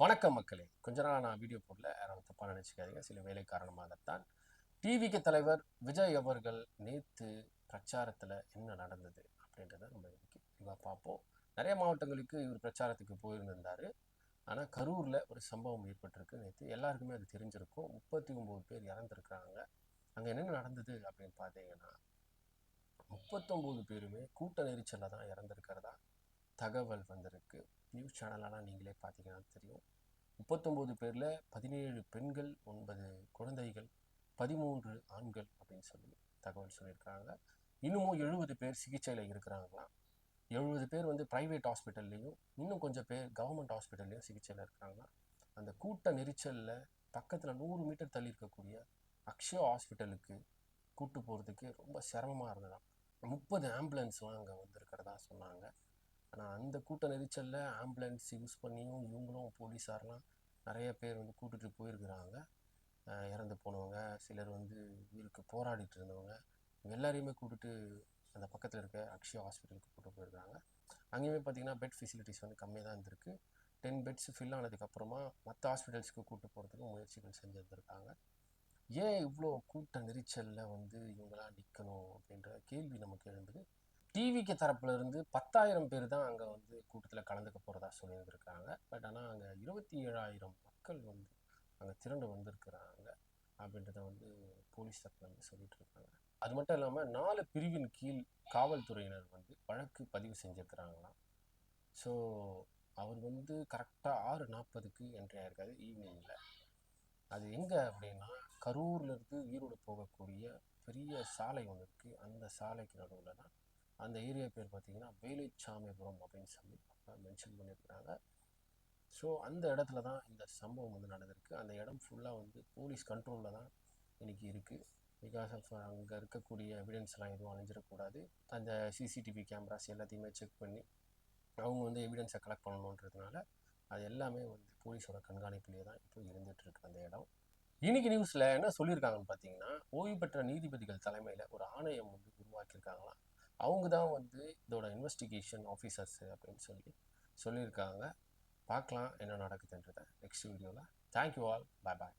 வணக்கம் மக்களே. கொஞ்ச நாள் நான் வீடியோ போடல. யாரும் தப்பாக நினச்சிக்காதீங்க. சில வேலை காரணமாகத்தான். டிவிக்கு தலைவர் விஜய் அவர்கள் நேற்று பிரச்சாரத்தில் என்ன நடந்தது அப்படின்றத நம்ம இன்னைக்கு பார்ப்போம். நிறைய மாவட்டங்களுக்கு இவர் பிரச்சாரத்துக்கு போயிருந்திருந்தார். ஆனால் கரூரில் ஒரு சம்பவம் ஏற்பட்டிருக்கு நேற்று எல்லாருக்குமே அது தெரிஞ்சிருக்கும். முப்பத்தி ஒம்பது பேர் இறந்துருக்குறாங்க. அங்கே என்னென்ன நடந்தது அப்படின்னு பார்த்தீங்கன்னா முப்பத்தொம்போது பேருமே கூட்ட நெரிச்சலில் தான் இறந்துருக்கிறதா? தகவல் வந்திருக்கு. நியூஸ் சேனலெல்லாம் நீங்களே பார்த்தீங்கன்னா தெரியும். முப்பத்தொம்போது பேரில் பதினேழு பெண்கள் ஒன்பது குழந்தைகள் பதிமூன்று ஆண்கள் அப்படின்னு சொல்லி தகவல் சொல்லியிருக்காங்க. இன்னமும் எழுபது பேர் சிகிச்சையில் இருக்கிறாங்களாம் எழுபது பேர் வந்து ப்ரைவேட் ஹாஸ்பிட்டல்லையும் இன்னும் கொஞ்சம் பேர் கவர்மெண்ட் ஹாஸ்பிட்டல்லையும் சிகிச்சையில் இருக்கிறாங்களாம் அந்த கூட்ட நெரிச்சலில் பக்கத்தில் நூறு மீட்டர் தள்ளி இருக்கக்கூடிய அக்ஷயா ஹாஸ்பிட்டலுக்கு கூட்டு போகிறதுக்கு ரொம்ப சிரமமாக இருந்ததாம். முப்பது ஆம்புலன்ஸ்லாம் அங்கே வந்திருக்கிறதா சொன்னாங்க. ஆனால் அந்த கூட்ட நெரிச்சலில் ஆம்புலன்ஸ் யூஸ் பண்ணியும் இவங்களும் போலீஸாரெலாம் நிறைய பேர் வந்து கூட்டுகிட்டு போயிருக்கிறாங்க. இறந்து போனவங்க சிலர் வந்து உயிருக்கு போராடிட்டு இருந்தவங்க இவங்க எல்லாரையுமே கூட்டிட்டு அந்த பக்கத்தில் இருக்க அக்ஷயா ஹாஸ்பிட்டலுக்கு கூட்டு போயிருக்காங்க அங்கேயுமே பார்த்தீங்கன்னா பெட் ஃபெசிலிட்டிஸ் வந்து கம்மியாக தான் இருந்திருக்கு. டென் பெட்ஸ் ஃபில் ஆனதுக்கப்புறமா மற்ற ஹாஸ்பிட்டல்ஸ்க்கு கூட்டு போகிறதுக்கு முயற்சிகள் செஞ்சுருந்துருக்காங்க. ஏன் இவ்வளோ கூட்ட நெரிச்சலில் வந்து இவங்களாம் நிற்கணும் அப்படின்ற கேள்வி நமக்கு எழுந்தது. டிவிக்கு தரப்புல இருந்து பத்தாயிரம் பேர் தான் அங்கே வந்து கூட்டத்தில் கலந்துக்க போகிறதா சொல்லியிருந்திருக்காங்க. பட் ஆனால் அங்கே இருபத்தி ஏழாயிரம் மக்கள் வந்து அங்கே திரண்டு வந்திருக்கிறாங்க அப்படின்றத வந்து போலீஸ் தரப்பில் வந்து சொல்லிட்டு இருக்காங்க அது மட்டும் இல்லாமல் நாலு பிரிவின் கீழ் காவல்துறையினர் வந்து வழக்கு பதிவு செஞ்சுருக்கிறாங்களாம். ஸோ அவர் வந்து கரெக்டாக ஆறு நாற்பதுக்கு என்ட்ரி ஆயிருக்காரு ஈவினிங்கில் அது எங்கே அப்படின்னா கரூர்லேருந்து ஈரோடு போகக்கூடிய பெரிய சாலை ஒன்று இருக்குது அந்த சாலைக்கு நடுவில் தான் அந்த ஏரியா பேர் பார்த்திங்கன்னா வேலுச்சாமிபுரம் அப்படின்னு சொல்லி மென்ஷன் பண்ணியிருக்கிறாங்க. ஸோ அந்த இடத்துல தான் இந்த சம்பவம் வந்து நடந்திருக்கு. அந்த இடம் ஃபுல்லாக வந்து போலீஸ் கண்ட்ரோலில் தான் இன்னைக்கு இருக்குது பிகாஸ் ஆஃப் அங்கே இருக்கக்கூடிய எவிடன்ஸ்லாம் எதுவும் அழிஞ்சிடக்கூடாது. அந்த சிசிடிவி கேமராஸ் எல்லாத்தையுமே செக் பண்ணி அவங்க வந்து எவிடன்ஸை கலெக்ட் பண்ணணுன்றதுனால அது எல்லாமே வந்து போலீஸோட கண்காணிப்புலேயே தான் இப்போ இருந்துகிட்ருக்கு அந்த இடம். இன்னைக்கு நியூஸில் என்ன சொல்லியிருக்காங்கன்னு பார்த்தீங்கன்னா ஓய்வு பெற்ற நீதிபதிகள் தலைமையில் ஒரு ஆணையம் வந்து உருவாக்கியிருக்காங்களாம். அவங்க தான் வந்து இதோட இன்வெஸ்டிகேஷன் ஆஃபீஸர்ஸ் அப்படின்னு சொல்லி சொல்லியிருக்காங்க. பார்க்கலாம் என்ன நடக்குதுன்றதை நெக்ஸ்ட் வீடியோவில் thank you all bye bye